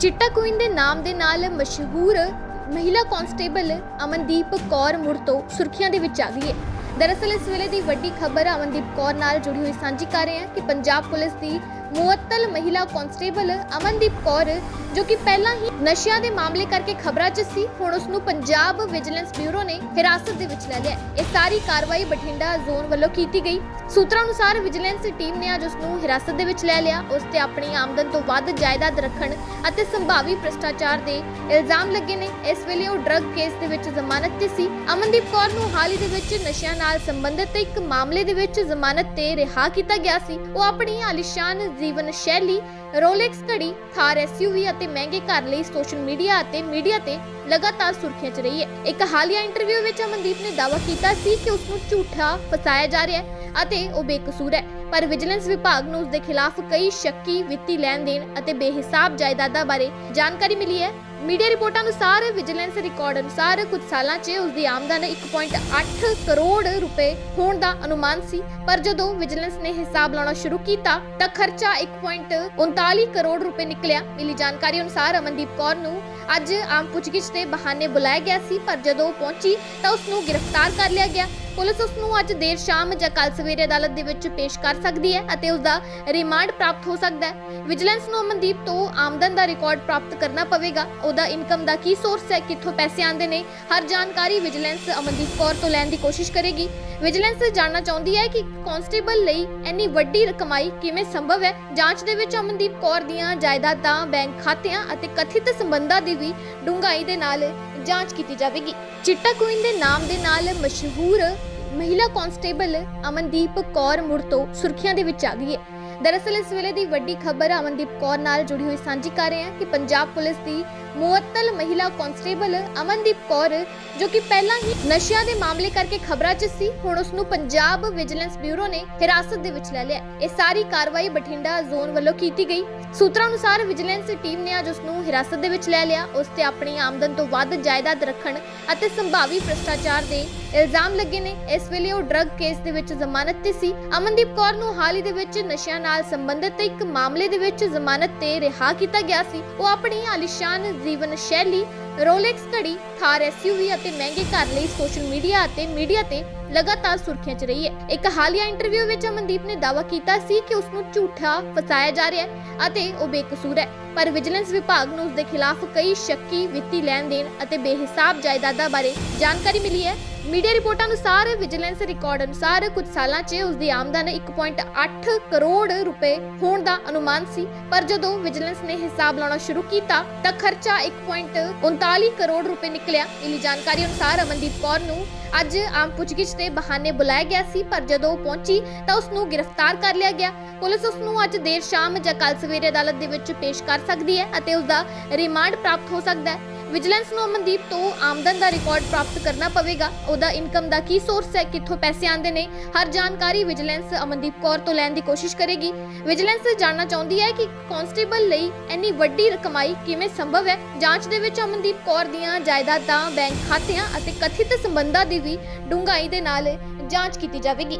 ਚਿੱਟਾ ਕੁਇਨ ਦੇ ਨਾਮ ਦੇ ਨਾਲ ਮਸ਼ਹੂਰ ਮਹਿਲਾ ਕਾਂਸਟੇਬਲ ਅਮਨਦੀਪ ਕੌਰ ਮੁੜ ਤੋਂ ਸੁਰਖੀਆਂ ਦੇ ਵਿੱਚ ਆ ਗਈ ਹੈ। ਦਰਅਸਲ ਇਸ ਵੇਲੇ ਦੀ ਵੱਡੀ ਖਬਰ ਅਮਨਦੀਪ ਕੌਰ ਨਾਲ ਜੁੜੀ ਹੋਈ ਸਾਂਝੀ ਕਰ ਰਹੇ ਹਾਂ ਕਿ ਪੰਜਾਬ ਪੁਲਿਸ ਦੀ ਮੁਅੱਤਲ ਮਹਿਲਾ ਕਾਂਸਟੇਬਲ ਅਮਨਦੀਪ ਕੌਰ, ਜੋ ਕਿ ਪਹਿਲਾਂ ਹੀ ਨਸ਼ਿਆਂ ਦੇ ਮਾਮਲੇ ਕਰਕੇ ਖਬਰਾਂ 'ਚ ਸੀ, ਹੁਣ ਉਸ ਨੂੰ ਪੰਜਾਬ ਵਿਜੀਲੈਂਸ ਬਿਊਰੋ ਨੇ ਹਿਰਾਸਤ ਦੇ ਵਿੱਚ ਲੈ ਲਿਆ ਇਹ ਸਾਰੀ ਕਾਰਵਾਈ ਬਠਿੰਡਾ ਜ਼ੋਨ ਵੱਲੋਂ ਕੀਤੀ ਗਈ। ਸੂਤਰਾਂ ਅਨੁਸਾਰ ਵਿਜੀਲੈਂਸ ਟੀਮ ਨੇ ਅੱਜ ਉਸ ਨੂੰ ਹਿਰਾਸਤ ਦੇ ਵਿੱਚ ਲੈ ਲਿਆ। ਉਸ ਤੇ ਆਪਣੀ ਆਮਦਨ ਤੋਂ ਵੱਧ ਜਾਇਦਾਦ ਰੱਖਣ ਅਤੇ ਸੰਭਾਵੀ ਭ੍ਰਿਸ਼ਟਾਚਾਰ ਦੇ ਇਲਜ਼ਾਮ ਲੱਗੇ ਨੇ। ਇਸ ਵੇਲੇ ਉਹ ਡਰੱਗ ਕੇਸ ਦੇ ਵਿੱਚ ਜ਼ਮਾਨਤ ਤੇ ਸੀ। ਅਮਨਦੀਪ ਕੌਰ ਨੂੰ ਹਾਲ ਹੀ ਦੇ ਵਿੱਚ ਨਸ਼ਿਆਂ ਨਾਲ ਸੰਬੰਧਿਤ ਇੱਕ ਮਾਮਲੇ ਦੇ ਵਿੱਚ ਜ਼ਮਾਨਤ ਤੇ ਰਿਹਾ ਕੀਤਾ ਗਿਆ ਸੀ। ਉਹ ਆਪਣੀ ਆਲੀਸ਼ਾਨ ਜੀਵਨ ਸ਼ੈਲੀ ਰੋਲੈਕਸ ਘੜੀ, ਥਾਰ ਐਸਯੂਵੀ ਅਤੇ ਮਹਿੰਗੇ ਘਰ ਲਈ ਸੋਸ਼ਲ ਮੀਡੀਆ ਅਤੇ ਮੀਡੀਆ ਤੇ ਲਗਾਤਾਰ ਸੁਰਖੀਆਂ 'ਚ ਰਹੀ ਹੈ। ਇੱਕ ਹਾਲੀਆ ਇੰਟਰਵਿਊ ਵਿੱਚ ਅਮਨਦੀਪ ਨੇ ਦਾਅਵਾ ਕੀਤਾ ਸੀ ਕਿ ਉਸ ਨੂੰ ਝੂਠਾ ਫਸਾਇਆ ਜਾ ਰਿਹਾ ਹੈ। ਅਤੇ ਉਹ ਬੇਕਸੂਰ ਹੈ। ਪਰ ਵਿਜੀਲੈਂਸ ਵਿਭਾਗ ਨੂੰ ਉਸ ਦੇ ਖਿਲਾਫ ਕਈ ਸ਼ੱਕੀ ਵਿੱਤੀ ਲੈਣ ਦੇਣ ਅਤੇ ਬੇਹਿਸਾਬ ਜਾਇਦਾਦਾਂ ਬਾਰੇ ਜਾਣਕਾਰੀ ਮਿਲੀ ਹੈ। ਮੀਡੀਆ ਰਿਪੋਰਟਾਂ ਅਨੁਸਾਰ ਵਿਜੀਲੈਂਸ ਰਿਕਾਰਡ ਅਨੁਸਾਰ ਕੁਝ ਸਾਲਾਂ 'ਚ ਉਸ ਦੀ ਆਮਦਨ 1.8 ਕਰੋੜ ਰੁਪਏ ਹੋਣ ਦਾ ਅਨੁਮਾਨ ਸੀ। ਪਰ ਜਦੋਂ ਵਿਜੀਲੈਂਸ ਨੇ ਹਿਸਾਬ ਲਾਉਣਾ ਸ਼ੁਰੂ ਕੀਤਾ ਤਾਂ ਖਰਚਾ 1.39 ਕਰੋੜ ਰੁਪਏ ਨਿਕਲਿਆ। ਮਿਲੀ ਜਾਣਕਾਰੀ ਅਨੁਸਾਰ ਅਮਨਦੀਪ ਕੌਰ ਨੂੰ ਅੱਜ ਆਮ ਪੁੱਛਗਿੱਛ ਦੇ ਬਹਾਨੇ ਬੁਲਾਇਆ ਗਿਆ ਸੀ। ਪਰ ਜਦੋਂ ਪਹੁੰਚੀ ਤਾਂ ਉਸ ਨੂੰ ਗ੍ਰਿਫਤਾਰ ਕਰ ਲਿਆ ਗਿਆ। ਪੁਲਿਸ ਉਸ ਨੂੰ ਅੱਜ ਦੇਰ ਸ਼ਾਮ ਜਾਂ ਕੱਲ ਸਵੇਰੇ ਅਦਾਲਤ ਦੇ ਵਿੱਚ ਪੇਸ਼ ਕਰ ਸਕਦੀ ਹੈ ਅਤੇ ਉਸ ਦਾ ਰਿਮਾਂਡ ਪ੍ਰਾਪਤ ਹੋ ਸਕਦਾ ਹੈ। ਵਿਜੀਲੈਂਸ ਨੂੰ ਅਮਨਦੀਪ ਤੋਂ ਆਮਦਨ ਦਾ ਰਿਕਾਰਡ ਪ੍ਰਾਪਤ ਕਰਨਾ ਪਵੇਗਾ। ਉਹਦਾ ਇਨਕਮ ਦਾ ਕੀ ਸੋਰਸ ਹੈ, ਕਿੱਥੋਂ ਪੈਸੇ ਆਉਂਦੇ ਨੇ, ਹਰ ਜਾਣਕਾਰੀ ਵਿਜੀਲੈਂਸ ਅਮਨਦੀਪ ਕੌਰ ਤੋਂ ਲੈਣ ਦੀ ਕੋਸ਼ਿਸ਼ ਕਰੇਗੀ। ਵਿਜੀਲੈਂਸ ਜਾਣਨਾ ਚਾਹੁੰਦੀ ਹੈ ਕਿ ਕਾਂਸਟੇਬਲ ਲਈ ਇੰਨੀ ਵੱਡੀ ਕਮਾਈ ਕਿਵੇਂ ਸੰਭਵ ਹੈ? ਜਾਂਚ ਦੇ ਵਿੱਚ ਅਮਨਦੀਪ ਕੌਰ ਦੀਆਂ ਜਾਇਦਾਦਾਂ, ਬੈਂਕ ਖਾਤਿਆਂ ਅਤੇ ਕਥਿਤ ਸੰਬੰਧਾਂ ਦੀ ਵੀ ਡੂੰਘਾਈ ਦੇ ਨਾਲ ਜਾਂਚ ਕੀਤੀ ਜਾਵੇਗੀ। ਚਿੱਟਾ ਕੁਈਨ ਦੇ ਨਾਮ ਦੇ ਨਾਲ ਮਸ਼ਹੂਰ ਮਹਿਲਾ ਕਾਂਸਟੇਬਲ ਅਮਨਦੀਪ ਕੌਰ ਮੁੜ ਤੋਂ ਸੁਰਖੀਆਂ ਦੇ ਵਿੱਚ ਆ ਗਈ ਹੈ। ਦਰਅਸਲ ਇਸ ਵੇਲੇ ਦੀ ਵੱਡੀ ਖਬਰ ਅਮਨਦੀਪ ਕੌਰ ਨਾਲ ਜੁੜੀ ਹੋਈ ਸਾਂਝੀ ਕਰ ਰਹੇ ਹਾਂ ਕਿ ਪੰਜਾਬ ਪੁਲਿਸ ਦੀ ਮੁਅੱਤਲ ਮਹਿਲਾ ਕਾਂਸਟੇਬਲ ਅਮਨਦੀਪ ਕੌਰ, ਜੋ ਕਿ ਪਹਿਲਾਂ ਹੀ ਨਸ਼ਿਆਂ ਦੇ ਮਾਮਲੇ ਕਰਕੇ ਖਬਰਾਂ 'ਚ ਸੀ, ਹੁਣ ਉਸ ਨੂੰ ਪੰਜਾਬ ਵਿਜੀਲੈਂਸ ਬਿਊਰੋ ਨੇ ਹਿਰਾਸਤ ਦੇ ਵਿੱਚ ਲੈ ਲਿਆ ਇਹ ਸਾਰੀ ਕਾਰਵਾਈ ਬਠਿੰਡਾ ਜ਼ੋਨ ਵੱਲੋਂ ਕੀਤੀ ਗਈ। ਸੂਤਰਾਂ ਅਨੁਸਾਰ ਵਿਜੀਲੈਂਸ ਟੀਮ ਨੇ ਅੱਜ ਉਸ ਨੂੰ ਹਿਰਾਸਤ ਦੇ ਵਿੱਚ ਲੈ ਲਿਆ। ਉਸ ਤੇ ਆਪਣੀ ਆਮਦਨ ਤੋਂ ਵੱਧ ਜਾਇਦਾਦ ਰੱਖਣ ਅਤੇ ਸੰਭਾਵੀ ਭ੍ਰਿਸ਼ਟਾਚਾਰ ਦੇ ਇਲਜ਼ਾਮ ਲੱਗੇ ਨੇ। ਇਸ ਵੇਲੇ ਉਹ ਡਰੱਗ ਕੇਸ ਦੇ ਵਿੱਚ ਜ਼ਮਾਨਤ ਤੇ ਸੀ। ਅਮਨਦੀਪ ਕੌਰ ਨੂੰ ਹਾਲ ਹੀ ਦੇ ਵਿੱਚ ਨਸ਼ਿਆਂ ਨਾਲ ਸੰਬੰਧਿਤ ਇੱਕ ਮਾਮਲੇ ਦੇ ਵਿੱਚ ਜ਼ਮਾਨਤ ਤੇ ਰਿਹਾ ਕੀਤਾ ਗਿਆ ਸੀ। ਉਹ ਆਪਣੀ ਆਲੀਸ਼ਾਨ ਜੀਵਨ ਸ਼ੈਲੀ ਰੋਲੈਕਸ ਘੜੀ, ਥਾਰ ਐਸਯੂਵੀ ਅਤੇ ਮਹਿੰਗੇ ਘਰ ਲਈ ਸੋਸ਼ਲ ਮੀਡੀਆ ਅਤੇ ਮੀਡੀਆ ਤੇ ਲਗਾਤਾਰ ਸੁਰਖੀਆਂ 'ਚ ਰਹੀ ਹੈ। ਇੱਕ ਹਾਲੀਆ ਇੰਟਰਵਿਊ ਵਿੱਚ ਅਮਨਦੀਪ ਨੇ ਦਾਅਵਾ ਕੀਤਾ ਸੀ ਕਿ ਉਸ ਨੂੰ ਝੂਠਾ ਫਸਾਇਆ ਜਾ ਰਿਹਾ ਹੈ ਅਤੇ ਉਹ ਬੇਕਸੂਰ ਹੈ। ਪਰ ਵਿਜੀਲੈਂਸ ਵਿਭਾਗ ਨੂੰ ਉਸ ਦੇ ਖਿਲਾਫ ਕਈ ਸ਼ੱਕੀ ਵਿੱਤੀ ਲੈਣ ਦੇਣ ਅਤੇ ਬੇਹਿਸਾਬ ਜਾਇਦਾਦਾਂ ਬਾਰੇ ਜਾਣਕਾਰੀ ਮਿਲੀ ਹੈ। ਮੀਡੀਆ ਰਿਪੋਰਟਾਂ ਅਨੁਸਾਰ ਵਿਜੀਲੈਂਸ ਰਿਕਾਰਡ ਅਨੁਸਾਰ ਕੁਝ ਸਾਲਾਂ 'ਚ ਉਸ ਦੀ ਆਮਦਨ 1.8 ਕਰੋੜ ਰੁਪਏ ਹੋਣ ਦਾ ਅਨੁਮਾਨ ਸੀ। ਪਰ ਜਦੋਂ ਵਿਜੀਲੈਂਸ ਨੇ ਹਿਸਾਬ ਲਾਉਣਾ ਸ਼ੁਰੂ ਕੀਤਾ ਤਾਂ ਖਰਚਾ 1.39 ਕਰੋੜ ਰੁਪਏ ਨਿਕਲਿਆ। ਮਿਲੀ ਜਾਣਕਾਰੀ ਅਨੁਸਾਰ ਅਮਨਦੀਪ ਕੌਰ ਨੂੰ ਅੱਜ ਆਮ ਪੁੱਛਗਿੱਛ ਦੇ ਬਹਾਨੇ ਬੁਲਾਇਆ ਗਿਆ ਸੀ, ਪਰ ਜਦੋਂ ਉਹ ਪਹੁੰਚੀ ਤਾਂ ਉਸ ਨੂੰ ਗ੍ਰਿਫਤਾਰ ਕਰ ਲਿਆ ਗਿਆ। ਪੁਲਿਸ ਉਸ ਨੂੰ ਅੱਜ ਦੇਰ ਸ਼ਾਮ ਜਾਂ ਕੱਲ ਸਵੇਰੇ ਅਦਾਲਤ ਦੇ ਵਿੱਚ ਪੇਸ਼ ਕਰ ਸਕਦੀ ਹੈ ਅਤੇ ਉਸ ਦਾ ਰਿਮਾਂਡ ਪ੍ਰਾਪਤ ਹੋ ਸਕਦਾ ਹੈ। ਵਿਜੀਲੈਂਸ ਨੂੰ ਅਮਨਦੀਪ ਤੋਂ ਆਮਦਨ ਦਾ ਰਿਕਾਰਡ ਪ੍ਰਾਪਤ ਕਰਨਾ ਪਵੇਗਾ। ਉਹਦਾ ਇਨਕਮ ਦਾ ਕੀ ਸੋਰਸ ਹੈ? ਕਿੱਥੋਂ ਪੈਸੇ ਆਉਂਦੇ ਨੇ? ਹਰ ਜਾਣਕਾਰੀ ਵਿਜੀਲੈਂਸ ਅਮਨਦੀਪ ਕੌਰ ਤੋਂ ਲੈਣ ਦੀ ਕੋਸ਼ਿਸ਼ ਕਰੇਗੀ। ਵਿਜੀਲੈਂਸ ਜਾਣਨਾ ਚਾਹੁੰਦੀ ਹੈ ਕਿ ਕਾਂਸਟੇਬਲ ਲਈ ਇੰਨੀ ਵੱਡੀ ਕਮਾਈ ਕਿਵੇਂ ਸੰਭਵ ਹੈ? ਜਾਂਚ ਦੇ ਵਿੱਚ ਅਮਨਦੀਪ ਕੌਰ ਦੀਆਂ ਜਾਇਦਾਦਾਂ, ਬੈਂਕ ਖਾਤਿਆਂ ਅਤੇ ਕਥਿਤ ਸੰਬੰਧਾਂ ਦੀ ਵੀ ਡੂੰਘਾਈ ਦੇ ਨਾਲ ਜਾਂਚ ਕੀਤੀ ਜਾਵੇਗੀ।